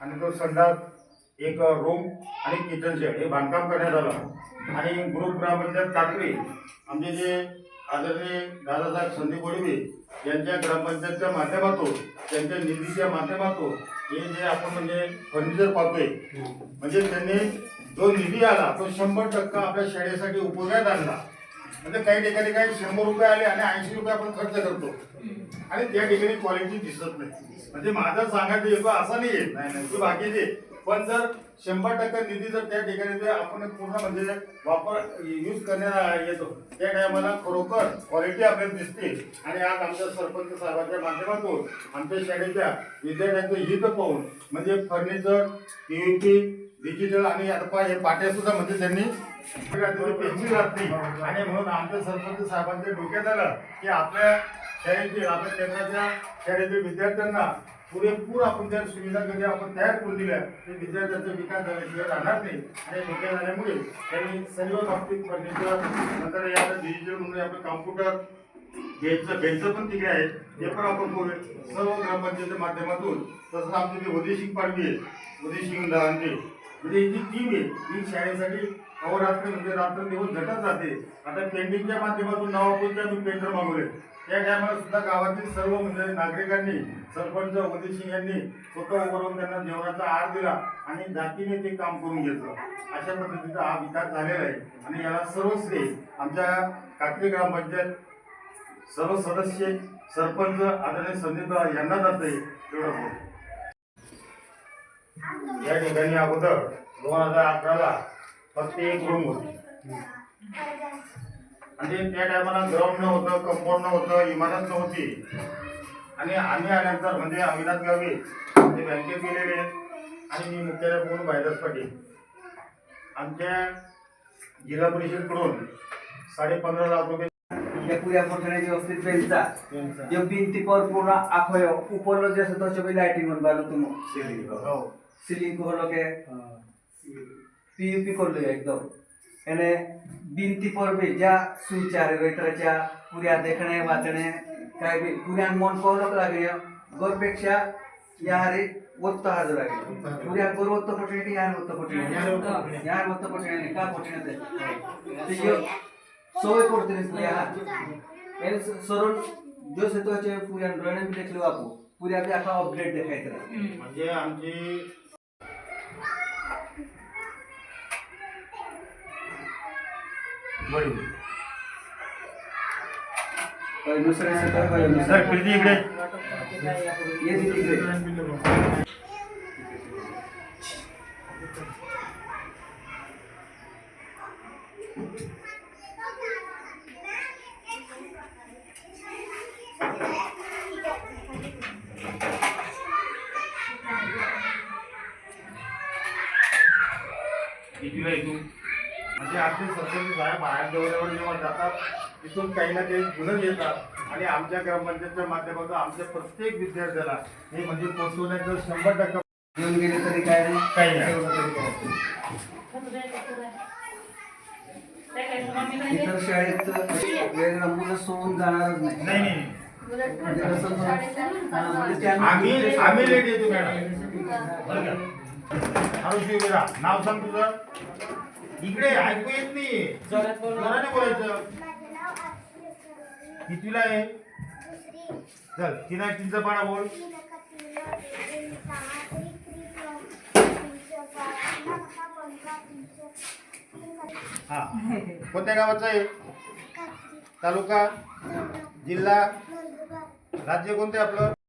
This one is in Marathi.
आणि तो संडास एक रूम आणि किचन शेड हे बांधकाम करण्यात आलं. आणि ग्रुप ग्रामपंचायत कात्री आमचे जे आदरणीय दादासाहेब संदीप गोडवे यांच्या ग्रामपंचायतच्या माध्यमातून त्यांच्या निधीच्या माध्यमातून हे जे आपण म्हणजे फर्निचर पाहतोय म्हणजे त्यांनी जो निधी आला तो शंभर टक्का आपल्या शाळेसाठी उपयोगात आणला. म्हणजे काही ठिकाणी काही शंभर रुपये आले आणि ऐंशी रुपये आपण खर्च करतो. आणि त्या ठिकाणी क्वालिटी दिसत नाही. म्हणजे माझं सांगायचं येतो असा नाही येत नाही नाही. की बाकीचे पण जर शंभर टक्के निधी जर त्या ठिकाणी जर आपण पूर्ण म्हणजे वापर यूज करण्यात येतो त्या टायमाला खरोखर क्वालिटी आपल्याला दिसते. आणि आज आमच्या सरपंच साहेबांच्या माध्यमातून आमच्या शाळेच्या विद्यार्थ्यांचं हित पाहून म्हणजे फर्निचर पीयूपी डिजिटल आणि अडपा हे पाट्या सुद्धा म्हणजे त्यांनी पेन्सिल घातली. आणि म्हणून आमच्या सरपंच साहेबांच्या डोक्यात आलं की आपल्या शाळेतील आपल्या केंद्राच्या शाळेतील विद्यार्थ्यांना पुरेपूर आपण त्या सुविधा कधी आपण तयार करून दिल्या ते विद्यार्थ्यांचा विकास झाल्याशिवाय राहणार नाही. आणि डोक्यात आल्यामुळे त्यांनी सर्व बाबतीत फर्निचर नंतर या डिजिटल म्हणून आपलं कॉम्प्युटर बेंच बेंच पण तिकडे आहेत ते पण आपण बोलू सर्व ग्रामपंचायतीच्या माध्यमातून तसंच आमचे जे सिंग पाडवी उदय सिंग दहांचे म्हणजे ही जी टीम आहे. ही शाळेसाठी अहोरात्र म्हणजे रात्र दिवस झटत जाते. आता पेंटिंगच्या माध्यमातून नवापूरचे आम्ही पेंटर मागवले त्या टायमाला सुद्धा गावातील सर्व म्हणजे नागरिकांनी सरपंच उदेशिक यांनी स्वतः उभारून त्यांना जेवणाचा आहार दिला आणि जातीने ते काम करून घेतलं. अशा पद्धतीचा हा विकास झालेला आहे. आणि याला सर्व श्रेय आमच्या कात्री ग्रामपंचायत सर्व सदस्य सरपंच आदरणीय संदीप यांना जाते एवढं बोल. या ठिकाणी अगोदर दोन हजार अकराला फक्त एक रूम होती. आणि त्या टायमाला ग्राउंड नव्हतं कंपाऊंड नव्हतं इमारत नव्हती. आणि आम्ही आल्यानंतर म्हणजे अविनाथ गावी ते बँकेत गेलेले आणि मी मुख्यालय म्हणून भाईदास पाटील आमच्या जिल्हा परिषदकडून साडेपंधरा लाख रुपये म्हणजे व्यवस्थित पूर्ण आखो उपरलो जे असं तसे लायटिंग म्हणून बालो तुम्ही. हो. সিলিং হলোকে পিইউপি করলো एकदम એને બિનતી પર બી જ્યાં સુચારે વેતરા જ્યાં પુર્યા દેખણે વાતણે काय बी पुण्यान मन कळलोक लागले गोरपेक्षा यारे वत्त हाजर लागले पुण्यात गोर वत्त पटणे यार वत्त पटणे यार वत्त पटणे का पटणे ते सोय पडतली पुऱ्या हे सरळ जो सेतोचे पुऱ्यान डोळ्याने बी देखलो के आखा बी देखा अपडेट तेरा म्हणजे आमची वडील सर प्रीती इकडे किती वेळ तू म्हणजे आमचे सरपंच साहेब बाहेर दौऱ्यावर जेव्हा जातात तिथून काही ना काही गुन्हे येतात आणि आमच्या ग्रामपंचायतच्या माध्यमातून आमच्या प्रत्येक विद्यार्थ्याला हे म्हणजे पोचवण्याचं शंभर टक्का घेऊन गेले तरी काय नाही. काही नाही. इतर शाळेत वेगळं मुलं सोडून जाणारच नाही. नाही नाही म्हणजे म्हणजे आम्ही आम्ही लेट येतो मॅडम. नाव सांग तुझं. इकडे ऐकू येत नाही जोराने बोलायचं. कितीला आहे? चल तिला तिचं पाडा बोल. हा. कोणत्या गावाचं आहे? तालुका? जिल्हा? राज्य कोणते आपलं?